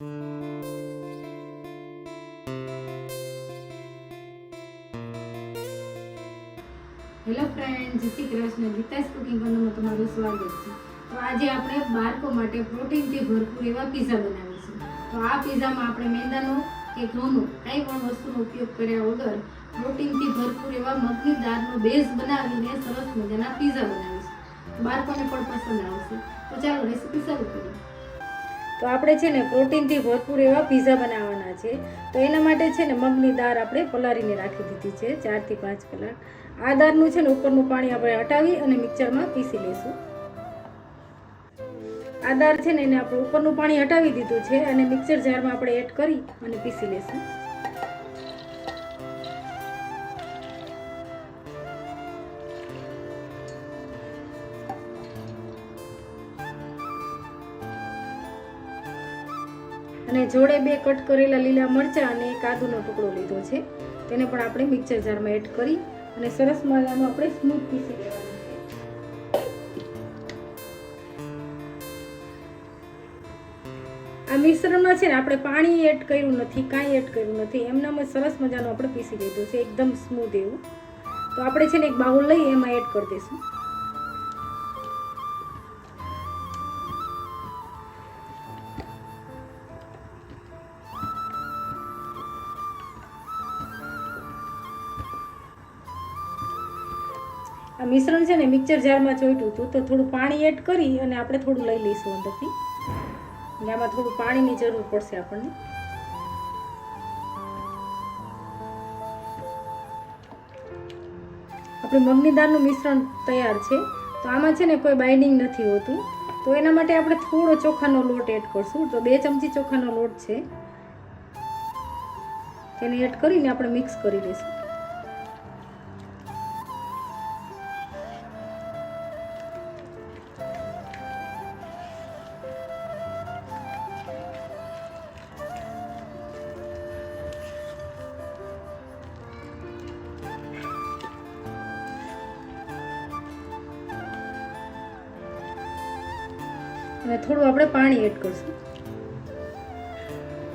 Hello friend, જય Shri Krishna. Geeta's cooking તમારું સ્વાગત છે. તો આજે આપણે બાળકો માટે પ્રોટીનથી ભરપૂર એવા પીઝા બનાવીશું. તો આ પીઝામાં આપણે મેંદાનો કે ઘઉંનો કંઈ પણ વસ્તુનો ઉપયોગ કર્યા વગર પ્રોટીનથી ભરપૂર એવા મગની દાળનો બેઝ બનાવીને સરસ મજાના પીઝા બનાવીશું. બાળકોને પણ પસંદ આવશે. તો ચાલો રેસીપી શરૂ કરીએ. તો આપણે છે ને પ્રોટીનથી ભરપૂર એવા પીઝા બનાવવાના છે. તો એના માટે છે ને મગની દાળ આપણે પલાળીને રાખી દીધી છે, ચારથી પાંચ કલાક. આ દાળનું છે ને ઉપરનું પાણી આપણે હટાવી અને મિક્સરમાં પીસી લઈશું. આ દાળ છે ને એને આપણે ઉપરનું પાણી હટાવી દીધું છે અને મિક્સર જારમાં આપણે એડ કરી અને પીસી લઈશું. જોડે બે કટ કરેલા લીલા મરચાં અને એક આદુનો ટુકડો લીધો છે. તેને પણ આપણે મિક્સર જારમાં એડ કરી અને સરસ મજાનું આપણે સ્મૂથ પીસી લેવાનું આ મિશ્રણમાં છે ને આપણે પાણી એડ કર્યું નથી, કાંઈ એડ કર્યું નથી. એમનામાં સરસ મજાનું આપણે પીસી લીધું છે, એકદમ સ્મૂથ એવું. તો આપણે છે ને એક બાઉલ લઈ એમાં એડ કરી દઈશું. મિશ્રણ છે ને મિક્સર જારમાં ચોંટ્યું હતું, તો થોડું પાણી એડ કરી અને આપણે થોડું લઈ લઈશું અંદરથી. આમાં થોડું પાણીની જરૂર પડશે આપણને. આપણે મગની દાળનું મિશ્રણ તૈયાર છે. તો આમાં છે ને કોઈ બાઇન્ડિંગ નથી હોતું. તો એના માટે આપણે થોડો ચોખાનો લોટ એડ કરશું. તો બે ચમચી ચોખાનો લોટ છે. તેને એડ કરીને આપણે મિક્સ કરી લઈશું. અને થોડું આપણે પાણી એડ કરશું.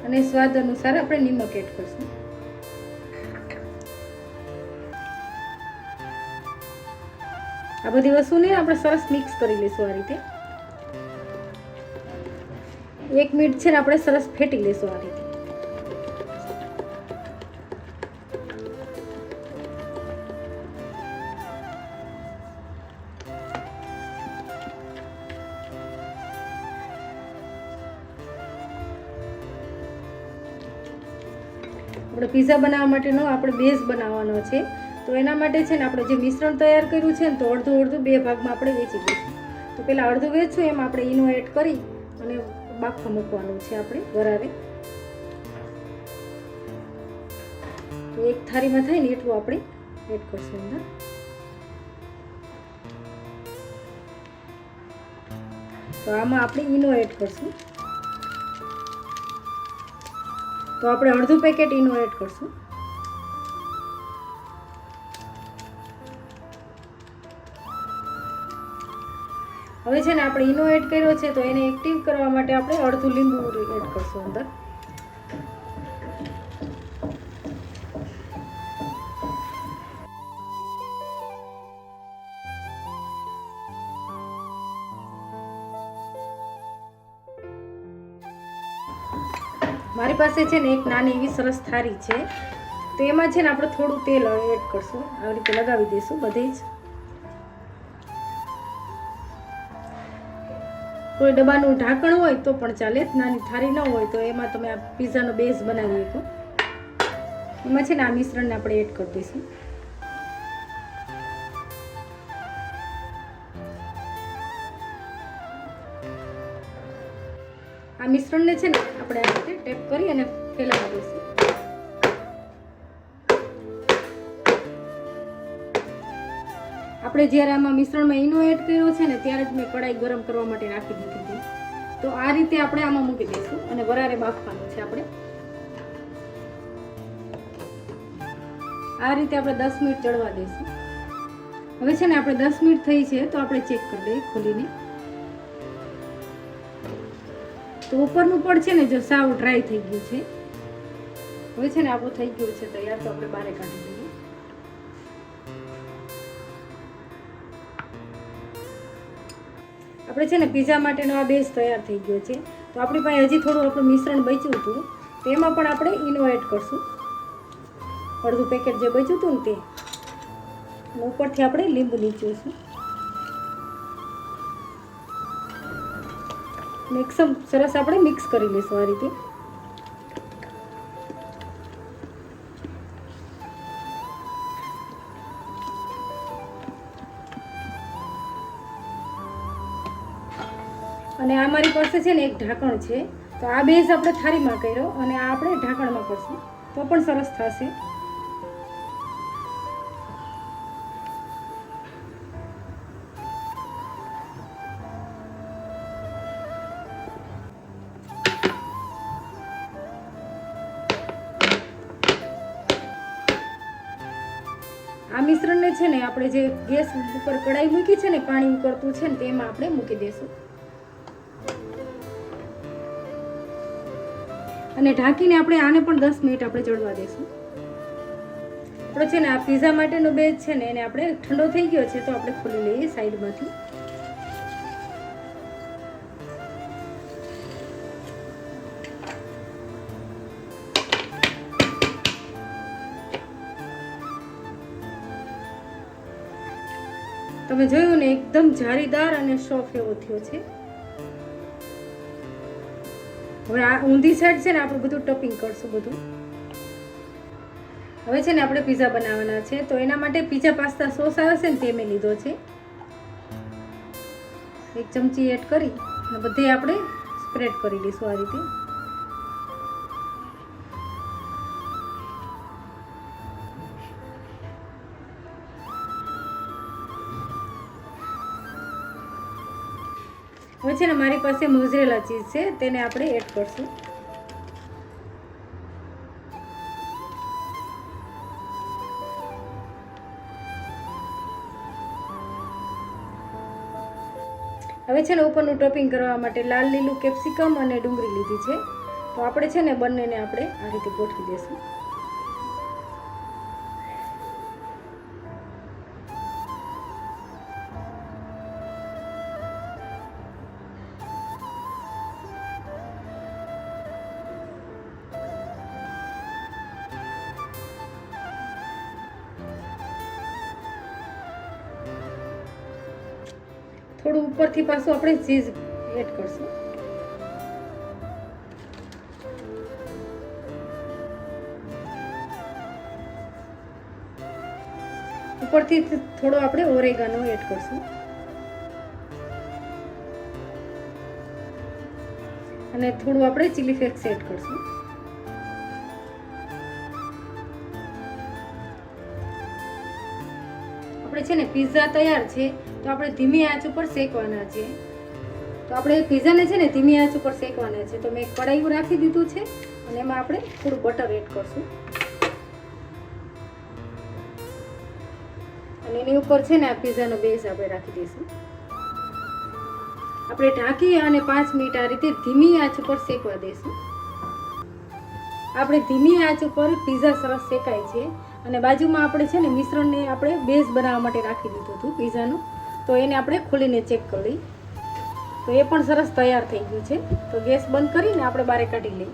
અને સ્વાદ અનુસાર આપણે નિમક એડ કરશું. આ બધી વસ્તુને આપણે સરસ મિક્સ કરી લઈશું આ રીતે. એક મિનિટ છે ને આપણે સરસ ફેટી લઈશું આ રીતે. પીઝા બનાવવા માટેનો આપણે બેઝ બનાવવાનો છે. તો એના માટે છે ને આપણે જે મિશ્રણ તૈયાર કર્યું છે ને તો અડધું અડધું બે ભાગમાં આપણે વેચી દઈશું. તો પહેલાં અડધું વેચશું, એમ આપણે ઈનો એડ કરી અને બાફા મૂકવાનું છે આપણે વરારે તો એક થાળીમાં થાય ને એટલું આપણે એડ કરશું અંદર. તો આમાં આપણે ઈનો એડ કરશું. તો આપણે અડધું પેકેટ ઈનો એડ કરશું. હવે છે ને આપણે ઈનો એડ કર્યો છે તો એને એક્ટિવ કરવા માટે આપણે અડધું લીંબુ એડ કરશું અંદર. મારી પાસે છે ને એક નાની એવી સરસ થાળી છે. તો એમાં છે ને આપણે થોડું તેલ એડ કરશું. આવી રીતે લગાવી દઈશું બધે જ. કોઈ ડબ્બાનું ઢાંકણ હોય તો પણ ચાલે, નાની થાળી ન હોય તો એમાં તમે આ પીઝાનો બેઝ બનાવી શકો. એમાં છે ને આ મિશ્રણને આપણે એડ કરી દઈશું. મિશ્રણને છે ને આપણે આ રીતે ટેપ કરી અને ફેલાવી દઈશું. આપણે જ્યારે આમાં મિશ્રણમાં ઈનો એડ કર્યો છે ને ત્યારે જ મેં કડાઈ ગરમ કરવા માટે રાખી દીધી હતી. તો આ રીતે આપણે આમાં મૂકી દઈશું અને વરારે બાફવાનું છે આપણે. આ રીતે આપણે દસ મિનિટ ચડવા દઈશું. હવે છે ને આપણે દસ મિનિટ થઈ છે તો આપણે ચેક કરી દઈએ ખોલીને. તો ઉપરનું પડ છે ને જો સાવ ડ્રાય થઈ ગયું છે. હવે છે ને આપણું થઈ ગયું છે તૈયાર, તો આપણે બહાર કાઢી દઈએ. આપણે છે ને પીઝા માટેનો આ બેઝ તૈયાર થઈ ગયો છે. તો આપણી પાસે હજી થોડું આપણું મિશ્રણ બચ્યું હતું. તેમાં પણ આપણે ઇનો એડ કરશું. અડધું પેકેટ જે બચ્યું હતું ને તે. ઉપરથી આપણે લીંબુ એકદમ સરસ આપણે મિક્સ કરી લઈશું આ રીતે. અને આ મારી પાસે છે ને એક ઢાંકણ છે. તો આ બેઝ આપણે થાળીમાં કર્યો અને આ આપણે ઢાંકણમાં કરશું. તો પણ સરસ થશે. મિશ્રણને છે ને આપણે જે ગેસ ઉપર કડાઈ મૂકી છે ને, પાણી ઉકળતું છે ને, તેમાં આપણે મૂકી દઈશું અને ઢાંકીને આપણે આને પણ દસ મિનિટ આપણે ચડવા દઈશું આપણે છે ને આ પીઝા માટેનો બેઝ છે ને, એને આપણે ઠંડો થઈ ગયો છે તો આપણે ખોલી લઈએ સાઈડમાંથી. તમે જોયું ને, એકદમ જારીદાર અને સોફ્ટ એવો થયો છે. હવે આ ઊંધી સાઈડ છે ને, આપણે બધું ટપિંગ કરશું બધું. હવે છે ને, આપણે પીઝા બનાવવાના છે. તો એના માટે પીઝા પાસ્તા સોસ આવે છે ને, તે મેં લીધો છે. એક ચમચી એડ કરી અને બધે આપણે સ્પ્રેડ કરી દઈશું આ રીતે. છે ને, મારી પાસે મોઝરેલા ચીઝ છે, તેને આપણે એડ કરશું. હવે છે ને, ઉપરનું ટોપિંગ કરવા માટે લાલ લીલું કેપ્સિકમ અને ડુંગળી લીધી છે. તો આપણે છે ને, બંનેને આપણે આ રીતે ગોઠવી દઈશું થોડું ઉપરથી પાછું આપણે ચીઝ એડ કરશું. ઉપરથી થોડો આપણે ઓરેગાનો એડ કરશું. અને થોડું આપણે ચીલી ફ્લેક્સ એડ કરશું. આપણે છે ને પિઝા તૈયાર છે, તો આપણે ધીમી આંચ ઉપર શેકવાના છે. તો આપણે પિઝાને છે ને ધીમી આંચ ઉપર શેકવાના છે. તો મેં કડાયું રાખી દીધું છે અને એમાં આપણે થોડું બટર એડ કરશું. અને એની ઉપર છે ને આ પિઝાનો બેઝ આપણે રાખી દઈશું. આપણે ઢાંકી અને પાંચ મિનિટ આ રીતે ધીમી આંચ ઉપર શેકવા દઈશું. આપણે ધીમી આંચ ઉપર પિઝા સરસ શેકાય છે. અને બાજુમાં આપણે છે ને મિશ્રણને આપણે બેઝ બનાવવા માટે રાખી દીધું હતું પીઝાનું. તો એને આપણે ખોલીને ચેક કરી તો એ પણ સરસ તૈયાર થઈ ગયું છે. તો ગેસ બંધ કરીને આપણે બારે કાઢી લઈએ.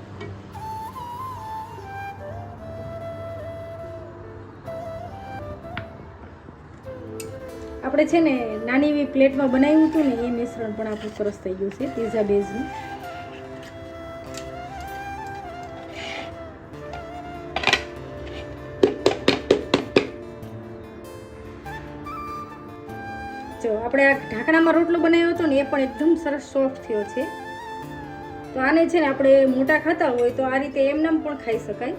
આપણે છે ને નાની એવી પ્લેટમાં બનાવ્યું હતું ને એ મિશ્રણ પણ આપણું સરસ થઈ ગયું છે, પીઝા બેઝનું. જો, આપણે આ ઢાંકણામાં રોટલો બનાવ્યો હતો ને, એ પણ એકદમ સરસ સોફ્ટ થયો છે. તો આને છે ને આપણે મોટા ખાતા હોય તો આ રીતે એમનામ પણ ખાઈ શકાય.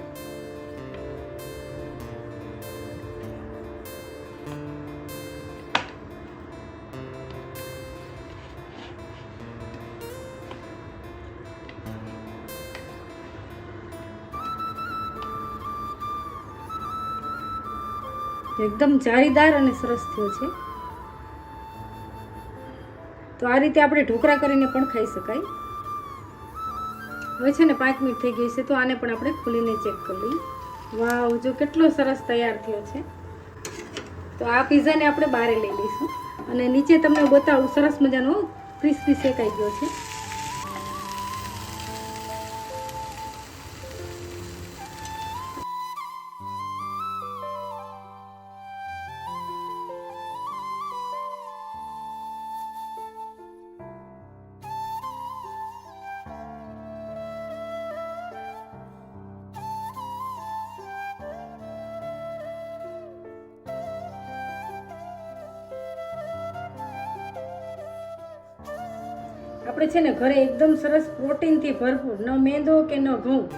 એકદમ જાળીદાર અને સરસ થયો છે. તો આ રીતે આપણે ઢોકળા કરીને પણ ખાઈ શકાય. હવે છે ને પાંચ મિનિટ થઈ ગઈ છે, તો આને પણ આપણે ખોલીને ચેક કરી લઈએ. વાવ, જો કેટલો સરસ તૈયાર થયો છે. તો આ પીઝાને આપણે બારે લઈ લઈશું. અને નીચે તમને બતાવું, સરસ મજાનો ક્રિસ્પી શેકાઈ ગયો છે. આપણે છે ને ઘરે એકદમ સરસ પ્રોટીનથી ભરપૂર, ન મેંદો કે ન ઘઉં,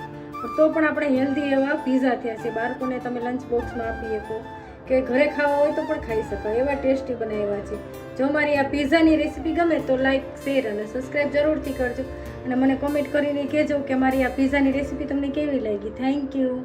તો પણ આપણે હેલ્ધી એવા પીઝા થયા છે. બાળકોને તમે લંચ બોક્સમાં આપી શકો. કે ઘરે ખાવા હોય તો પણ ખાઈ શકો એવા ટેસ્ટી બનાવ્યા છે. જો મારી આ પીઝાની રેસીપી ગમે તો લાઈક શેર અને સબસ્ક્રાઈબ જરૂરથી કરજો. અને મને કોમેન્ટ કરીને કહેજો કે મારી આ પીઝાની રેસીપી તમને કેવી લાગી. Thank you